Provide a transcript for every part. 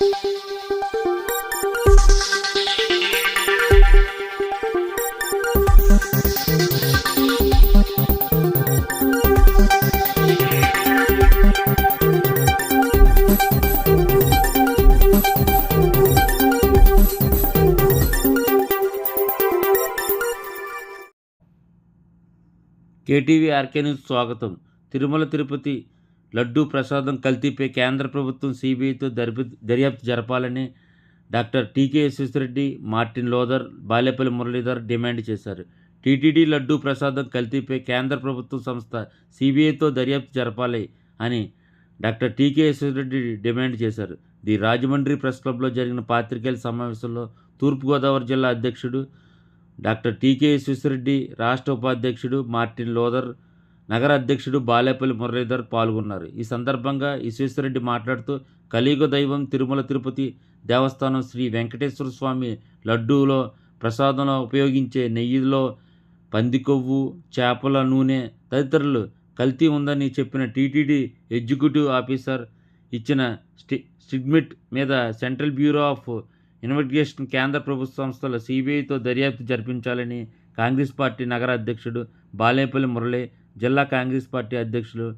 KTV RK news స్వాగతం. తిరుమల తిరుపతి లడ్డూ ప్రసాదం కల్తీపై కేంద్ర ప్రభుత్వం సిబిఐతో దర్పి దర్యాప్తు జరపాలని doctor TK Yashwareddy Martin Luther Balepalli Muralidhar demand చేశారు. టీటీడీ లడ్డూ ప్రసాదం కల్తీపై కేంద్ర ప్రభుత్వ సంస్థ సిబిఐతో దర్యాప్తు జరపాలి అని డాక్టర్ టీకే యశ్వరెడ్డి డిమాండ్ చేశారు. ది రాజమండ్రి ప్రెస్ క్లబ్లో జరిగిన పాత్రికేయుల సమావేశంలో తూర్పుగోదావరి జిల్లా అధ్యక్షుడు డాక్టర్ టీకే యశ్వరెడ్డి రాష్ట్ర ఉపాధ్యక్షుడు మార్టిన్ లోదర్ నగర అధ్యక్షుడు బాలేపల్లి మురళీధర్ పాల్గొన్నారు. ఈ సందర్భంగా విశ్వేశ్వరరెడ్డి మాట్లాడుతూ కలియుగ దైవం తిరుమల తిరుపతి దేవస్థానం శ్రీ వెంకటేశ్వర స్వామి లడ్డూలో ప్రసాదంలో ఉపయోగించే నెయ్యిలో పంది కొవ్వు చేపల నూనె తదితరులు కల్తీ ఉందని చెప్పిన టీటీడీ ఎగ్జిక్యూటివ్ ఆఫీసర్ ఇచ్చిన స్టి స్టిగ్మిట్ మీద సెంట్రల్ బ్యూరో ఆఫ్ ఇన్వెస్టిగేషన్ కేంద్ర ప్రభుత్వ సంస్థల సిబిఐతో దర్యాప్తు జరిపించాలని కాంగ్రెస్ పార్టీ నగర అధ్యక్షుడు బాలేపల్లి మురళి జిల్లా కాంగ్రెస్ పార్టీ అధ్యక్షులు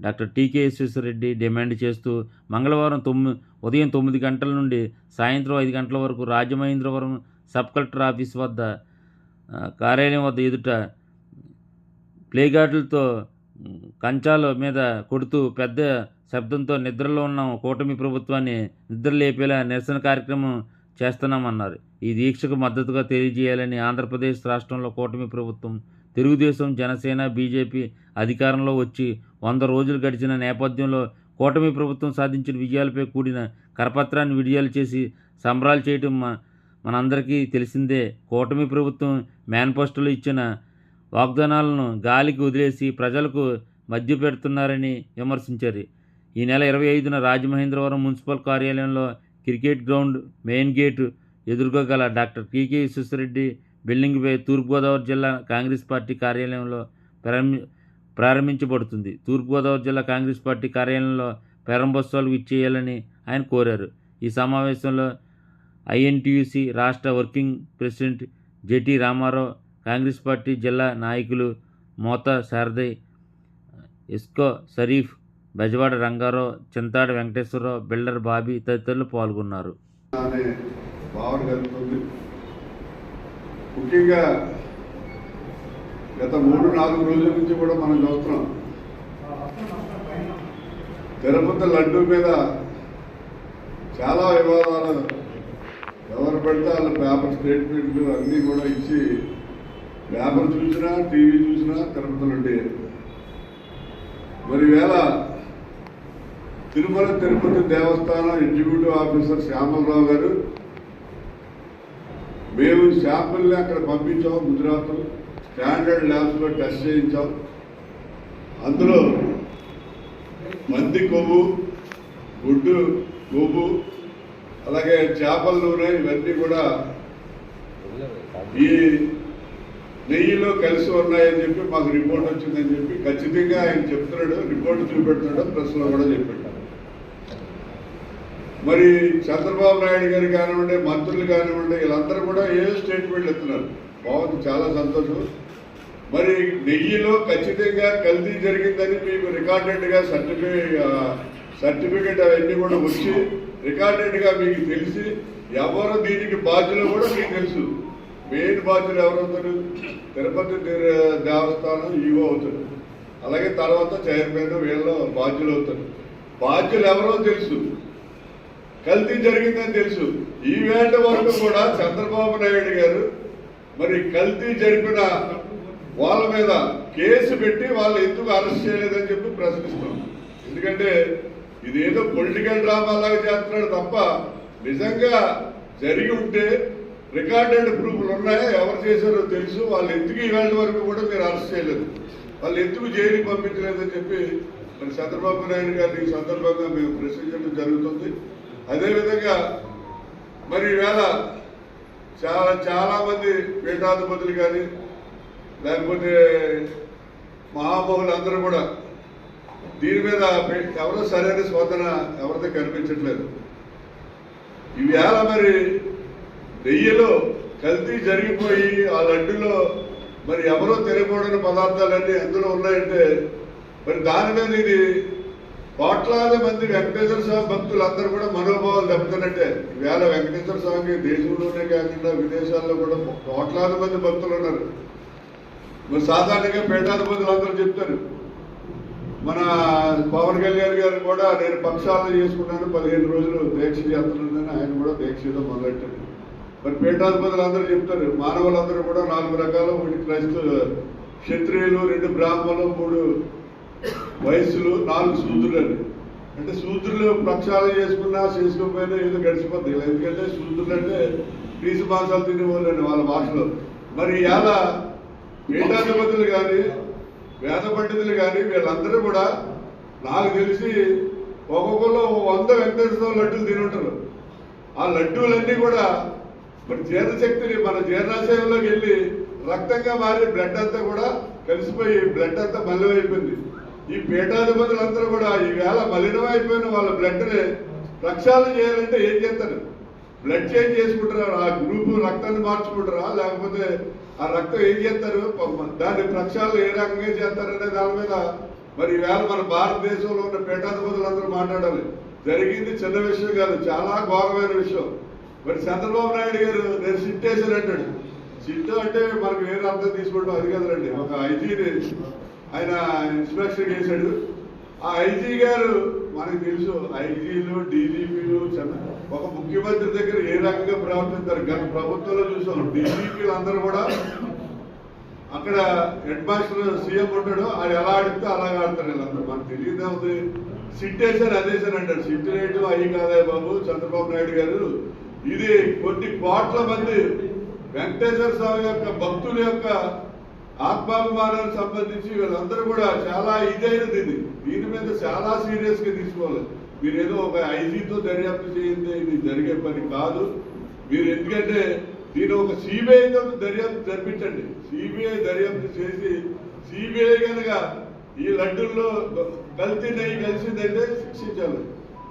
డాక్టర్ టీకే విశ్వేశ్వరరెడ్డి డిమాండ్ చేస్తూ మంగళవారం తొమ్మిది ఉదయం తొమ్మిది గంటల నుండి సాయంత్రం ఐదు గంటల వరకు రాజమహేంద్రవరం సబ్ కలెక్టర్ ఆఫీస్ వద్ద కార్యాలయం వద్ద ఎదుట ప్లేగార్డులతో కంచాల మీద కొడుతూ పెద్ద శబ్దంతో నిద్రలో ఉన్న కూటమి ప్రభుత్వాన్ని నిద్ర లేపేలా నిరసన కార్యక్రమం చేస్తున్నామన్నారు. ఈ దీక్షకు మద్దతుగా తెలియజేయాలని ఆంధ్రప్రదేశ్ రాష్ట్రంలో కూటమి ప్రభుత్వం తెలుగుదేశం జనసేన బీజేపీ అధికారంలో వచ్చి వంద రోజులు గడిచిన నేపథ్యంలో కూటమి ప్రభుత్వం సాధించిన విజయాలపై కూడిన కరపత్రాన్ని విడుదల చేసి సంబరాలు చేయటం మనందరికీ తెలిసిందే. కూటమి ప్రభుత్వం మేనిఫెస్టోలో ఇచ్చిన వాగ్దానాలను గాలికి వదిలేసి ప్రజలకు మధ్య పెడుతున్నారని విమర్శించారు. ఈ నెల ఇరవై ఐదున రాజమహేంద్రవరం మున్సిపల్ కార్యాలయంలో క్రికెట్ గ్రౌండ్ మెయిన్ గేటు ఎదురుగా గల డాక్టర్ టీకే విశ్వేశ్వరరెడ్డి బిల్డింగ్పై తూర్పుగోదావరి జిల్లా కాంగ్రెస్ పార్టీ కార్యాలయంలో ప్రారంభి ప్రారంభించబడుతుంది. తూర్పుగోదావరి జిల్లా కాంగ్రెస్ పార్టీ కార్యాలయంలో ప్రారంభోత్సవాలు ఇచ్చేయాలని ఆయన కోరారు. ఈ సమావేశంలో ఐఎన్టీయూసీ రాష్ట్ర working president JT Ramarao Congress party జిల్లా నాయకులు మోత శారదయ్ ఇస్కో షరీఫ్ బెజవాడ రంగారావు చింతాడ వెంకటేశ్వరరావు బిల్డర్ బాబీ తదితరులు పాల్గొన్నారు. ముఖ్యంగా గత మూడు నాలుగు రోజుల నుంచి కూడా మనం చూస్తున్నాం. తిరుపతి లడ్డు మీద చాలా వివాదాలు. ఎవరు పెడితే వాళ్ళ పేపర్ స్టేట్మెంట్లు అన్నీ కూడా ఇచ్చి పేపర్ చూసినా టీవీ చూసినా తిరుపతి లడ్డు. మరి వేళ తిరుమల తిరుపతి దేవస్థానం ఎగ్జిక్యూటివ్ ఆఫీసర్ శ్యామలరావు గారు మేము శాంపుల్ని అక్కడ పంపించాం గుజరాత్ స్టాండర్డ్ ల్యాబ్స్లో టెస్ట్ చేయించాం. అందులో మంది కొవ్వు గుడ్డు కొవ్వు అలాగే చేపల నూనె ఇవన్నీ కూడా ఈ నెయ్యిలో కలిసి ఉన్నాయని చెప్పి మాకు రిపోర్ట్ వచ్చిందని చెప్పి ఖచ్చితంగా ఆయన చెప్తున్నాడు. రిపోర్ట్ చూపెడుతున్నాడు. ప్రెస్లో కూడా చెప్పాడు. మరి చంద్రబాబు నాయుడు గారు కానివ్వండి మంత్రులు కానివ్వండి వీళ్ళందరూ కూడా ఏ స్టేట్మెంట్లు ఇస్తున్నారు? బాగుంది చాలా సంతోషం. మరి నెయ్యిలో ఖచ్చితంగా కల్తీ జరిగిందని మీకు రికార్డెడ్గా సర్టిఫికేట్ సర్టిఫికేట్ అవన్నీ కూడా వచ్చి రికార్డెడ్గా మీకు తెలిసి ఎవరు దీనికి బాధ్యులు కూడా మీకు తెలుసు. మెయిన్ బాధ్యులు ఎవరవుతారు తిరుపతి దేవస్థానం ఈవో అవుతారు. అలాగే తర్వాత చైర్మన్ వీళ్ళు బాధ్యులు అవుతారు. బాధ్యులు ఎవరో తెలుసు. కల్తీ జరిగిందని తెలుసు. ఈ వేట వరకు కూడా చంద్రబాబు నాయుడు గారు మరి కల్తీ జరిపిన వాళ్ళ మీద కేసు పెట్టి వాళ్ళు ఎందుకు అరెస్ట్ చేయలేదని చెప్పి ప్రశ్నిస్తున్నాం ఎందుకంటే ఇదేదో పొలిటికల్ డ్రామా లాగా చేస్తున్నాడు తప్ప నిజంగా జరిగి ఉంటే రికార్డెడ్ ప్రూఫ్లు ఉన్నాయా? ఎవరు చేశారో తెలుసు. వాళ్ళు ఎందుకు ఇవాళ వరకు కూడా మీరు అరెస్ట్ చేయలేదు? వాళ్ళు ఎందుకు జైలుకి పంపించలేదని చెప్పి మరి చంద్రబాబు నాయుడు గారిని ఈ సందర్భంగా మేము ప్రశ్నించడం జరుగుతుంది. అదేవిధంగా మరి ఈవేళ చాలా చాలా మంది పీఠాధిపతులు కానీ లేకపోతే మహాబహులు అందరూ కూడా దీని మీద ఎవరో సరైన స్పందన ఎవరితో కనిపించట్లేదు. ఈవేళ మరి నెయ్యిలో కల్తీ జరిగిపోయి ఆ లడ్డులో మరి ఎవరో తెలియకూడని పదార్థాలన్నీ ఎందులో ఉన్నాయంటే మరి దాని మీద ఇది కోట్లాది మంది వెంకటేశ్వర స్వామి భక్తులు అందరూ కూడా మనోభావాలు దెబ్బతిన్నట్టే. వేళ వెంకటేశ్వర స్వామికి దేశంలోనే కాకుండా విదేశాల్లో కూడా కోట్లాది మంది భక్తులు ఉన్నారు. మరి సాధారణంగా పీఠాధిపతులు అందరూ చెప్తారు. మన పవన్ కళ్యాణ్ గారు కూడా నేను పక్షాలను చేసుకున్నాను పదిహేను రోజులు దీక్ష చేస్తున్నానని ఆయన కూడా దీక్ష చేయడం మొదలెట్టాడు మరి పీఠాధిపతులు అందరూ చెప్తారు. మానవులందరూ కూడా నాలుగు రకాలు ఒకటి క్రైస్తవ క్షత్రియులు రెండు బ్రాహ్మణులు మూడు వయస్సులు నాలుగు శూద్రులు అంటే శూద్రులు ప్రక్షాళన చేసుకున్నా చేసుకోకపోయినా ఏదో గడిచిపోద్ది ఎందుకంటే శూద్రులు అంటే పీసు మాసాలు తినేవాళ్ళండి వాళ్ళ భాషలో. మరి ఇలా పీఠాధిపతులు కానీ వేద పండితులు కానీ వీళ్ళందరూ కూడా నాకు తెలిసి ఒక్కొక్కరు వంద వెంకటేశ్వర లడ్డూలు తిని ఉంటారు ఆ లడ్డూలన్నీ కూడా మరి జీర్ణశక్తిని మన జీర్ణాశయంలోకి వెళ్ళి రక్తంగా మారి బ్లడ్ అంతా కూడా కలిసిపోయి బ్లడ్ అంతా మలినం అయిపోయింది పీఠాధిపతులందరూ కూడా ఈవేళ మలినం అయిపోయిన వాళ్ళ బ్లడ్ని రక్షాలు చేయాలంటే ఏం చేస్తారు? బ్లడ్ చేంజ్ చేసుకుంటారా? ఆ గ్రూప్ రక్తాన్ని మార్చుకుంటారా? లేకపోతే ఆ రక్తం ఏం చేస్తారు? దాని దాన్ని ప్రక్షాళన ఏ రకంగా చేస్తారనే దాని మీద మరి ఈవేళ మన భారతదేశంలో ఉన్న పీఠాధిపతులందరూ మాట్లాడాలి. జరిగింది చిన్న విషయం కాదు చాలా ఘోరమైన విషయం. మరి చంద్రబాబు నాయుడు గారు నేను సిట్ అంటాడు సిట్ అంటే మనకు వేరే అర్థం తీసుకుంటాం అది కదండి ఒక ఐజీని ఆయన ఇన్స్పెక్షన్ చేశాడు. ఆ ఐజీ గారు మనకు తెలుసు ఐజీలు డీజీపీలు ఒక ముఖ్యమంత్రి దగ్గర ఏ రకంగా ప్రవర్తిస్తారు? గత ప్రభుత్వంలో చూసాం డీజీపీలు అందరూ కూడా అక్కడ హెడ్ మాస్టర్ సీఎం ఉంటాడు ఆయన ఎలా ఆడితే అలాగే ఆడతారు వీళ్ళందరూ. మనకు తెలియదు అవుతుంది సిట్ వేసారు అదేసారు అంటారు. సిట్ రేటు అయ్యి కాదా బాబు చంద్రబాబు నాయుడు గారు. ఇది కొన్ని కోట్ల మంది వెంకటేశ్వర స్వామి యొక్క భక్తుల యొక్క ఆత్మాభిమానానికి సంబంధించి వీళ్ళందరూ కూడా చాలా ఇదైనది ఇది దీని మీద చాలా సీరియస్గా తీసుకోవాలి. మీరు ఏదో ఒక ఐజీతో దర్యాప్తు చేయండి ఇది జరిగే పని కాదు. మీరు ఎందుకంటే దీని ఒక సిబిఐతో దర్యాప్తు జరిపించండి. సిబిఐ దర్యాప్తు చేసి సిబిఐ కనుక ఈ లడ్డూల్లో కలిసి నెయ్యి కలిసిందంటే శిక్షించాలి.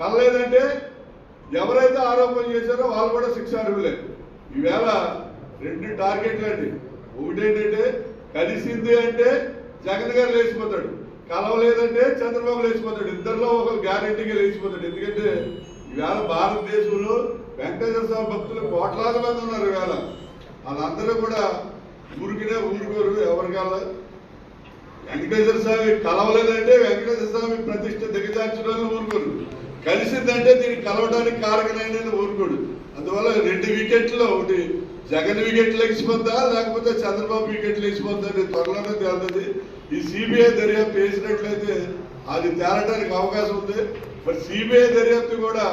కలలేదంటే ఎవరైతే ఆరోపణ చేశారో వాళ్ళు కూడా శిక్ష అర్హులే. ఈవేళ రెండు టార్గెట్లు అండి ఒకటేంటంటే కలిసింది అంటే జగన్ గారు లేచిపోతాడు. కలవలేదంటే చంద్రబాబు లేచిపోతాడు. ఇద్దరిలో ఒకరు గ్యారెంటీగా లేచిపోతాడు. ఎందుకంటే ఈవేళ భారతదేశంలో వెంకటేశ్వర స్వామి భక్తులు కోట్లాది మంది ఉన్నారు ఈవేళ వాళ్ళందరూ కూడా ఊరికినే ఊరుకోరు ఎవరికాల వెంకటేశ్వర స్వామి కలవలేదంటే వెంకటేశ్వర స్వామి ప్రతిష్ట దిగజార్చడానికి ఊరుకోరు. కలిసిందంటే దీన్ని కలవడానికి కారకమైన ఊరుకోడు. అందువల్ల రెండు వికెట్లు ఒకటి జగన్ వికెట్లు లేచిపోద్దా లేకపోతే చంద్రబాబు వికెట్ లేచిపోద్దా అనేది త్వరలోనే తేలుతుంది. ఈ సిబిఐ దర్యాప్తు వేసినట్లయితే అది తేలడానికి అవకాశం ఉంది. మరి సిబిఐ దర్యాప్తు కూడా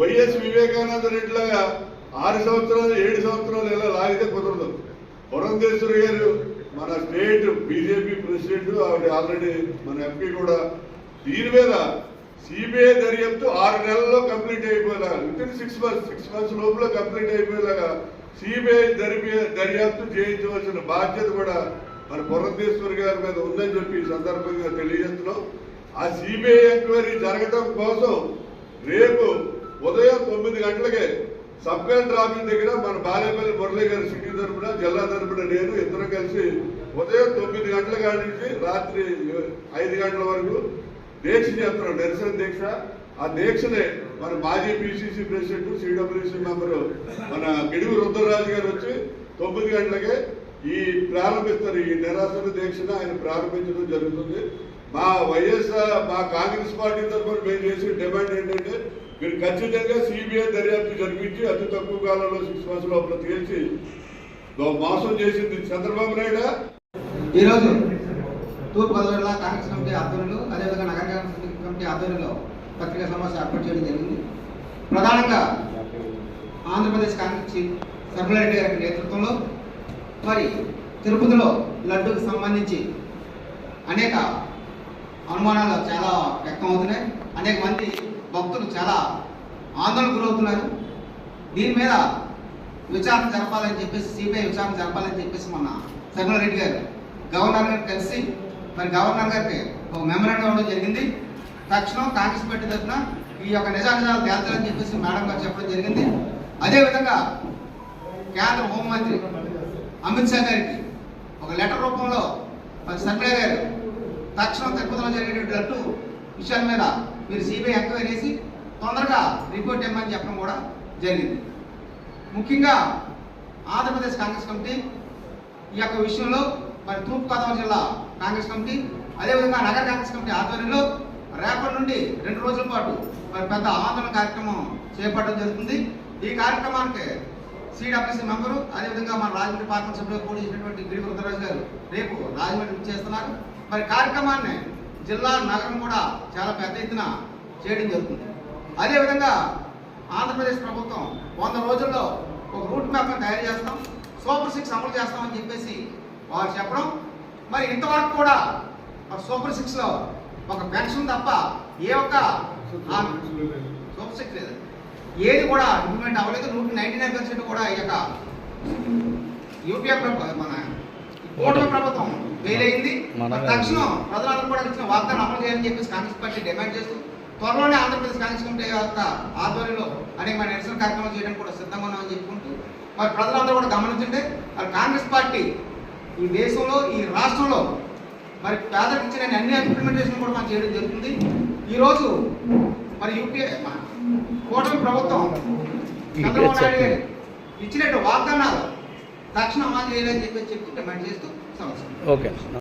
వైఎస్ వివేకానంద రెడ్డిలాగా ఆరు సంవత్సరాలు ఏడు సంవత్సరాలు ఇలా లాగితే కుదరదు. పురంధేశ్వరి గారు మన స్టేట్ బీజేపీ ప్రెసిడెంట్ ఆవిడ ఆల్రెడీ మన ఎంపీ కూడా. దీని మీద సిబిఐ దర్యాప్తు ఆరు నెలల్లో complete అయిపోయేలాగా within six months six months లోపల కంప్లీట్ అయిపోయేలాగా సిబిఐ దర్యా దర్యాప్తు చేయించవలసిన బాధ్యత కూడా మన పురంధేశ్వర్ గారి మీద ఉందని చెప్పి ఈ సందర్భంగా తెలియజేస్తున్నాం. ఆ సిబిఐ ఎంక్వైరీ జరగడం కోసం రేపు ఉదయం తొమ్మిది గంటలకే సబ్ కలెక్టర్ ఆఫీస్ దగ్గర మన బాలేపల్లి మురళీ గారి సిటీ తరపున జిల్లా తరపున నేను ఇద్దరం కలిసి ఉదయం తొమ్మిది గంటల కాడి నుంచి రాత్రి ఐదు గంటల వరకు దీక్ష చేస్తున్నాం. నిరసన దీక్ష. ఆ దీక్షనే మన మాజీ పిసిసి ప్రెసిడెంట్ సిడబ్ల్యూసి మెంబర్ మన గిడుగు రుద్రరాజు గారు వచ్చి తొమ్మిది గంటలకే ఈ ప్రారంభిస్తారు. ఈ నిరాశన దీక్షను ఆయన ప్రారంభించడం జరుగుతుంది. మా వైఎస్ఆర్ మా కాంగ్రెస్ పార్టీ తరఫున మేము చేసే డిమాండ్ ఏంటంటే మీరు ఖచ్చితంగా సిబిఐ దర్యాప్తు జరిపించి అతి తక్కువ కాలంలో సిక్స్ మంత్స్ లోపల తేల్చి మోసం చేసింది చంద్రబాబు నాయుడు. ఈరోజు తూర్పు గోదావరిలో కాంగ్రెస్ కమిటీ ఆధ్వర్యంలో అదేవిధంగా నగర కాంగ్రెస్ కమిటీ ఆధ్వర్యంలో పత్రికా సమావేశం ఏర్పాటు చేయడం జరిగింది. ప్రధానంగా ఆంధ్రప్రదేశ్ కాంగ్రెస్ చీఫ్ సభ్యులరెడ్డి గారి నేతృత్వంలో మరి తిరుపతిలో లడ్డూకి సంబంధించి అనేక అనుమానాలు చాలా వ్యక్తం అవుతున్నాయి. అనేక మంది భక్తులు చాలా ఆందోళన గురవుతున్నారు. దీని మీద విచారణ జరపాలని చెప్పేసి సిబిఐ విచారణ జరపాలని చెప్పేసి మొన్న రెడ్డి గారు గవర్నర్ గారు కలిసి మరి గవర్నర్ గారికి ఒక మెమరాండం ఇవ్వడం జరిగింది. తక్షణం కాంగ్రెస్ పార్టీ తరఫున ఈ యొక్క నిజానిజాలు తేల్చాలని చెప్పేసి మేడం గారు చెప్పడం జరిగింది. అదేవిధంగా కేంద్ర హోంమంత్రి అమిత్ షా గారికి ఒక లెటర్ రూపంలో మరి శర్మిల గారు తక్షణం తిరుపతిలో జరిగేటువంటి లడ్డు విషయాల మీద మీరు సిబిఐ ఎంక్వైరీ చేసి తొందరగా రిపోర్ట్ ఇవ్వమని చెప్పడం కూడా జరిగింది. ముఖ్యంగా ఆంధ్రప్రదేశ్ కాంగ్రెస్ కమిటీ ఈ యొక్క విషయంలో మరి తూర్పుగోదావరి జిల్లా కాంగ్రెస్ కమిటీ అదేవిధంగా నగర కాంగ్రెస్ కమిటీ ఆధ్వర్యంలో రేపటి నుండి రెండు రోజుల పాటు మరి పెద్ద ఆందోళన కార్యక్రమం చేపట్టడం జరుగుతుంది. ఈ కార్యక్రమానికి సిడబ్ల్యూసీ మెంబరు అదేవిధంగా మన రాజమండ్రి పార్లమెంట్ సభ్యులు పోటీ చేసినటువంటి గిరి వృద్ధరాజు గారు రేపు రాజమండ్రి చేస్తున్నారు. మరి కార్యక్రమాన్ని జిల్లా నగరం కూడా చాలా పెద్ద ఎత్తున చేయడం జరుగుతుంది. అదేవిధంగా ఆంధ్రప్రదేశ్ ప్రభుత్వం వంద రోజుల్లో ఒక రూట్ మ్యాప్ని తయారు చేస్తాం. సూపర్ సిక్స్ అమలు చేస్తామని చెప్పేసి వారు చెప్పడం. మరి ఇంతవరకు కూడా సూపర్ సిక్స్లో ఒక పెన్షన్ తప్ప ఏ ఒక్క సిక్స్ లేదు ఏది కూడా ఇంప్లిమెంట్ అవ్వలేదు. నూట నైన్టీ నైన్ పర్సెంట్ కూడా ఈ యొక్క యూపీఏ ప్రభుత్వం మన కూటమి ప్రభుత్వం వేలైంది తక్షణం ప్రజలందరూ కూడా ఇచ్చిన వాగ్దానం అమలు చేయాలని చెప్పేసి కాంగ్రెస్ పార్టీ డిమాండ్ చేస్తూ త్వరలోనే ఆంధ్రప్రదేశ్ కాంగ్రెస్ కమిటీ యొక్క ఆధ్వర్యంలో అనేక మన నిరసన కార్యక్రమం చేయడానికి కూడా సిద్ధంగా ఉన్నామని చెప్పుకుంటూ మరి ప్రజలందరూ కూడా గమనించండి. మరి కాంగ్రెస్ పార్టీ ఈ దేశంలో ఈ రాష్ట్రంలో మరి పేదలకు ఇచ్చిన అన్ని ఇంప్లిమెంటేషన్ కూడా మనం చేయడం జరుగుతుంది. ఈరోజు మరి యూపీఏ కూటమి ప్రభుత్వం చంద్రబాబు నాయుడు గారు ఇచ్చినట్టు వాగ్దానాలు తక్షణం అమలు చేయాలని చెప్పి చెప్పి డిమాండ్ చేస్తూ సమస్య ఓకే.